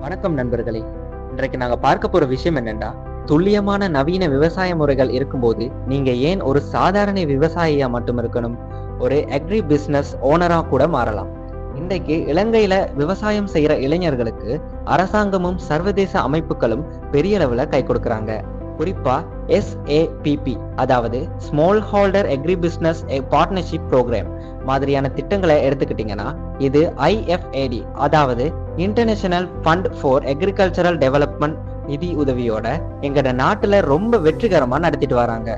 வணக்கம் நண்பர்களே. இன்றைக்கு நாங்க பார்க்க போற விஷயம் என்னன்னா துல்லியமான நவீன விவசாய முறைகள் இருக்கும்போது நீங்க ஏன் ஒரு சாதாரண விவசாயியா மட்டும் இருக்கணும்? ஒரு அக்ரி பிசினஸ் ஓனரா கூட மாறலாம். இன்றைக்கு இலங்கையில விவசாயம் செய்யற இளைஞர்களுக்கு அரசாங்கமும் சர்வதேச அமைப்புகளும் பெரிய அளவுல கை கொடுக்கறாங்க. குறிப்பா எஸ்ஏபிபி அதாவது small holder agri business partnership program மாதிரியான திட்டங்களை எடுத்துக்கிட்டீங்கன்னா இது ஐஎஃப்ஏடி அதாவது international fund for agricultural development நிதி உதவியோட எங்கட நாட்டுல ரொம்ப வெற்றிகரமா நடத்திட்டு வராங்க.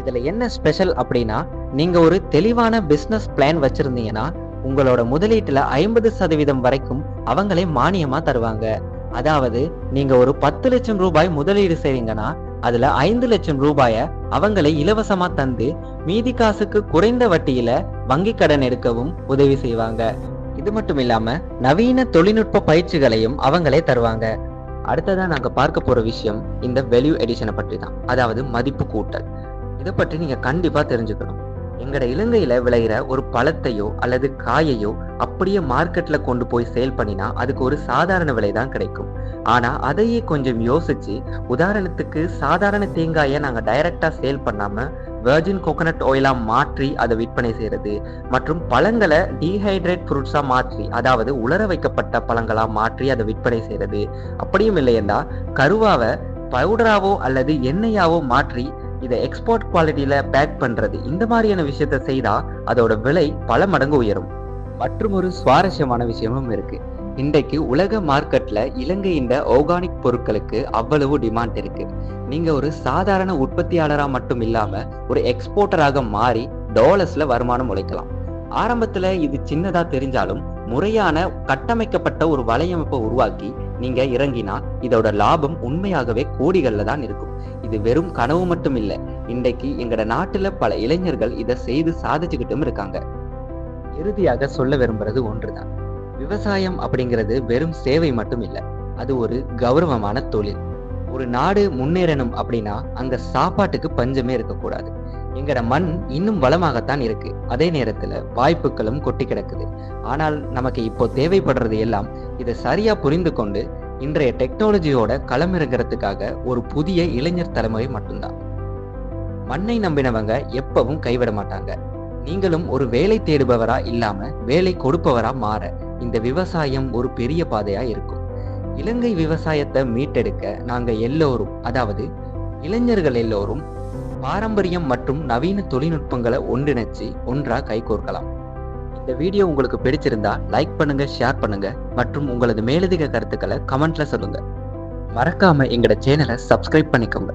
இதுல என்ன ஸ்பெஷல் அப்படின்னா நீங்க ஒரு தெளிவான பிசினஸ் பிளான் வச்சிருந்தீங்கன்னா உங்களோட முதலீட்டுல ஐம்பது சதவீதம் வரைக்கும் அவங்களே மானியமா தருவாங்க. அதாவது நீங்க ஒரு பத்து லட்சம் ரூபாய் முதலீடு செய்றீங்கன்னா அதுல ஐந்து லட்சம் ரூபாய அவங்களை இலவசமா தந்து மீதி காசுக்கு குறைந்த வட்டியில வங்கி கடன் எடுக்கவும் உதவி செய்வாங்க. இது மட்டும் இல்லாம நவீன தொழில்நுட்ப பயிற்சிகளையும் அவங்களே தருவாங்க. அடுத்ததா நாங்க பார்க்க போற விஷயம் இந்த வெல்யூ எடிஷனை பற்றி தான் அதாவது மதிப்பு கூட்டல். இதை பற்றி நீங்க கண்டிப்பா தெரிஞ்சுக்கணும். எங்கட இலங்கையில விளையிற ஒரு பழத்தையோ அல்லது காயையோ அப்படியே மார்க்கெட்ல கொண்டு போய் சேல் பண்ணினா அதுக்கு ஒரு சாதாரண விலை தான் கிடைக்கும். ஆனா அதையே கொஞ்சம் யோசிச்சு உதாரணத்துக்கு சாதாரண தேங்காயை நாங்க டைரக்டா சேல் பண்ணாம வெர்ஜின் கோகனட் ஆயிலா மாற்றி அதை விற்பனை செய்யறது மற்றும் பழங்களை டீஹைட்ரேட் ஃப்ரூட்ஸா மாற்றி அதாவது உலர வைக்கப்பட்ட பழங்களா மாற்றி அதை விற்பனை செய்யறது அப்படியும் இல்லையென்றா கருவாவை பவுடராவோ அல்லது எண்ணெயாவோ மாற்றி இதை எக்ஸ்போர்ட் குவாலிட்டியில பேக் பண்றது. இந்த மாதிரியான விஷயத்த செய்தா அதோட விலை பல மடங்கு உயரும். மற்றும் ஒரு சுவாரஸ்யமான விஷயமும் இருக்கு. இன்றைக்கு உலக மார்க்கெட்ல இலங்கையின் ஆர்கானிக் பொருட்களுக்கு அவ்வளவு டிமாண்ட் இருக்கு. நீங்க ஒரு சாதாரண உற்பத்தியாளரா மட்டும் இல்லாம ஒரு எக்ஸ்போர்ட்டராக மாறி டாலர்ஸ்ல வருமானம் உழைக்கலாம். ஆரம்பத்துல இது சின்னதா தெரிஞ்சாலும் முறையான கட்டமைக்கப்பட்ட ஒரு வலையமைப்பை உருவாக்கி நீங்க இறங்கினா இதோட லாபம் உண்மையாகவே கோடிகள்ல தான் இருக்கும். இது வெறும் கனவு மட்டும் இல்ல இன்றைக்கு எங்கட நாட்டுல பல இளைஞர்கள் இதை செய்து சாதிச்சுக்கிட்டும் இருக்காங்க. இறுதியாக சொல்ல விரும்புறது ஒன்றுதான். விவசாயம் அப்படிங்கிறது வெறும் சேவை மட்டும் இல்ல அது ஒரு கௌரவமான தொழில். ஒரு நாடு முன்னேறணும் அப்படின்னா அங்க சாப்பாட்டுக்கு பஞ்சமே இருக்கக்கூடாது. எங்கட மண் இன்னும் வளமாகத்தான் இருக்கு. அதே நேரத்துல வாய்ப்புகளும் கொட்டி கிடக்குது. ஆனால் நமக்கு இப்போ தேவைப்படுறது எல்லாம் இதை சரியா புரிந்து கொண்டு இன்றைய டெக்னாலஜியோட களமிறங்கிறதுக்காக ஒரு புதிய இளைஞர் தலைமுறை மட்டும்தான். மண்ணை நம்பினவங்க எப்பவும் கைவிட மாட்டாங்க. நீங்களும் ஒரு வேலை தேடுபவரா இல்லாம வேலை கொடுப்பவரா மாற இந்த விவசாயம் ஒரு பெரிய பாதையா இருக்கும். இலங்கை விவசாயத்தை மீட்டெடுக்க நாங்க எல்லோரும் அதாவது இளைஞர்கள் எல்லோரும் பாரம்பரியம் மற்றும் நவீன தொழில்நுட்பங்களை ஒன்றிணைச்சு ஒன்றா கைகோர்க்கலாம் இந்த வீடியோ உங்களுக்கு பிடிச்சிருந்தா லைக் பண்ணுங்க ஷேர் பண்ணுங்க மற்றும் உங்களது மேலதிக கருத்துக்களை கமெண்ட்ல சொல்லுங்க. மறக்காம எங்களோட சேனலை சப்ஸ்கிரைப் பண்ணிக்கோங்க.